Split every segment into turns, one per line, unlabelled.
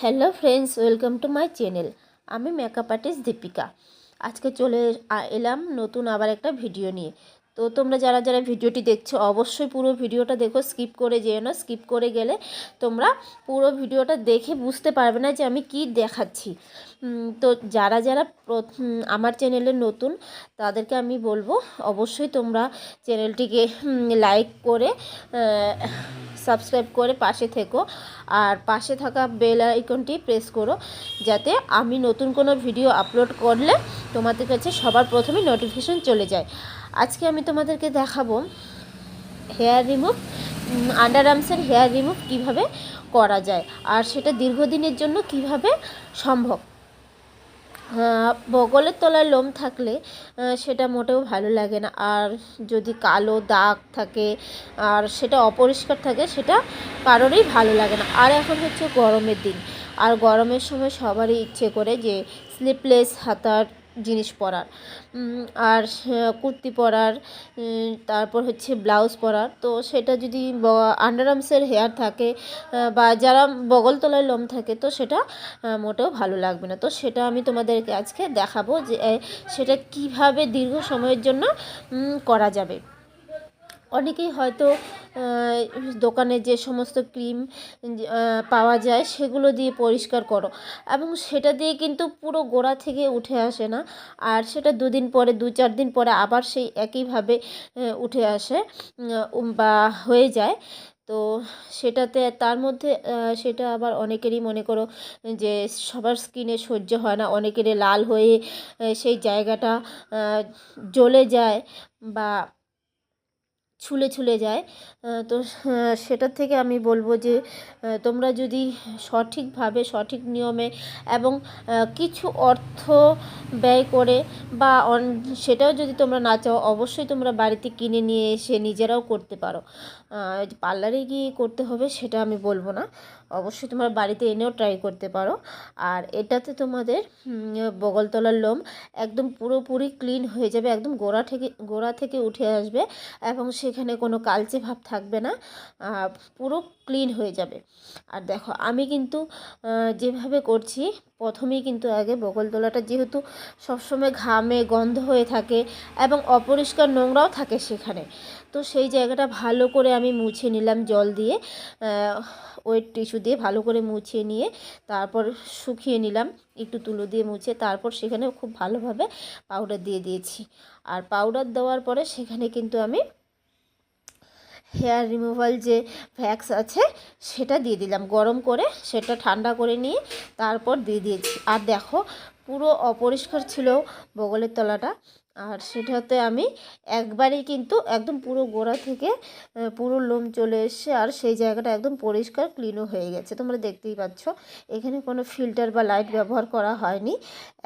Hello friends, welcome to my channel. আমি makeup artist Deepika. আজকে চলে এলাম নতুন আবার একটা ভিডিও নিয়ে। তো তোমরা যারা যারা ভিডিওটি দেখছ, অবশ্যই পুরো ভিডিওটা দেখো স্কিপ করে যেও না স্কিপ করে গেলে তোমরা পুরো ভিডিওটা দেখে বুঝতে পারবে না যে আমি কি দেখাচ্ছি। তো যারা যারা আমার চ্যানেলে নতুন, তাদেরকে আমি বলব, অবশ্যই তোমরা চ্যানেলটিকে লাইক করে সাবস্ক্রাইব করে পাশে থেকো, আর পাশে থাকা বেল আইকনটি প্রেস করো, যাতে আমি নতুন কোনো ভিডিও আপলোড করলে তোমাদের কাছে সবার প্রথমে নোটিফিকেশন চলে যায়। আজকে আমি তোমাদেরকে দেখাবো হেয়ার রিমুভ আন্ডার আর্মসের হেয়ার রিমুভ কীভাবে করা যায় আর সেটা দীর্ঘদিনের জন্য কীভাবে সম্ভব। বগলের তলায় লোম থাকলে সেটা মোটেও ভালো লাগে না। আর যদি কালো দাগ থাকে আর সেটা অপরিষ্কার থাকে, সেটা কারোরই ভালো লাগে না। আর এখন হচ্ছে গরমের দিন। আর গরমের সময় সবারই ইচ্ছে করে যে স্লিপলেস হাতার জিনিস পরার। আর কুর্তি পরার তারপর হচ্ছে ব্লাউজ পরার। তো সেটা যদি আন্ডারআর্মসের হেয়ার থাকে বা যারা বগলতলায় লোম থাকে, তো সেটা মোটেও ভালো লাগবে না। তো সেটা আমি তোমাদেরকে আজকে দেখাবো যে সেটা কীভাবে দীর্ঘ সময়ের জন্য করা যাবে। অনেকেই হয়তো দোকানে যে সমস্ত ক্রিম পাওয়া যায় সেগুলো দিয়ে পরিষ্কার করো। এবং সেটা দিয়ে কিন্তু পুরো গোড়া থেকে উঠে আসে না। আর সেটা দুদিন পরে, দু চার দিন পরে আবার সেই একইভাবে উঠে আসে বা হয়ে যায়। তো সেটাতে, তার মধ্যে সেটা আবার অনেকেরই মনে করো যে সবার স্কিনে সহ্য হয় না। অনেকেরই লাল হয়ে সেই জায়গাটা জ্বলে যায় বা ছুলে ছুলে যায়। তো সেটার থেকে আমি বলব যে তোমরা যদি সঠিকভাবে, সঠিক নিয়মে এবং কিছু অর্থ ব্যয় করে বা সেটাও যদি তোমরা না চাও, অবশ্যই তোমরা বাড়িতে কিনে নিয়ে এসে নিজেরাও করতে পারো। পার্লারে গিয়ে করতে হবে সেটা আমি বলব না। অবশ্যই তোমরা বাড়িতে এনেও ট্রাই করতে পারো। আর এটাতে তোমাদের বগলতলার লোম একদম পুরোপুরি ক্লিন হয়ে যাবে, একদম গোড়া থেকে গোড়া থেকে উঠে আসবে এবং সেখানে কোনো কালচে ভাব থাকবে না পুরো ক্লিন হয়ে যাবে। আর দেখো, আমি কিন্তু যেভাবে করছি, প্রথমেই কিন্তু আগে বগলতলাটা যেহেতু সবসময় ঘামে, গন্ধ হয়ে থাকে এবং অপরিষ্কার নোংরাও থাকে সেখানে, তো সেই জায়গাটা ভালো করে আমি মুছে নিলাম জল দিয়ে ওয়েট টিস্যু দিয়ে ভালো করে মুছে নিয়ে তারপর শুকিয়ে নিলাম, একটু তুলো দিয়ে মুছে তারপর সেখানে খুব ভালোভাবে পাউডার দিয়ে দিয়েছি। আর পাউডার দেওয়ার পরে সেখানে কিন্তু আমি হেয়ার রিমুভাল যে ভ্যাক্স আছে, সেটা দিয়ে দিলাম। গরম করে সেটা ঠান্ডা করে নিয়ে তারপর দিয়ে দিয়েছি। আর দেখো, পুরো অপরিষ্কার ছিল বগলের তলাটা। আর সেটাতে আমি একবারেই কিন্তু একদম পুরো গোড়া থেকে পুরো লোম চলে এসছে। আর সেই জায়গাটা একদম পরিষ্কার ক্লিনও হয়ে গেছে। তোমরা দেখতেই পাচ্ছ, এখানে কোনো ফিল্টার বা লাইট ব্যবহার করা হয়নি।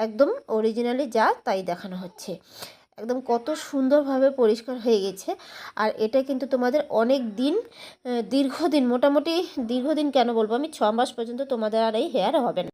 একদম অরিজিনালি যা তাই দেখানো হচ্ছে। একদম কত সুন্দরভাবে পরিষ্কার হয়ে গেছে। আর এটা কিন্তু তোমাদের অনেক দিন দীর্ঘদিন, মোটামুটি দীর্ঘদিন কেন বলব আমি, ছ মাস পর্যন্ত তোমাদের আর এই হেয়ার হবে না।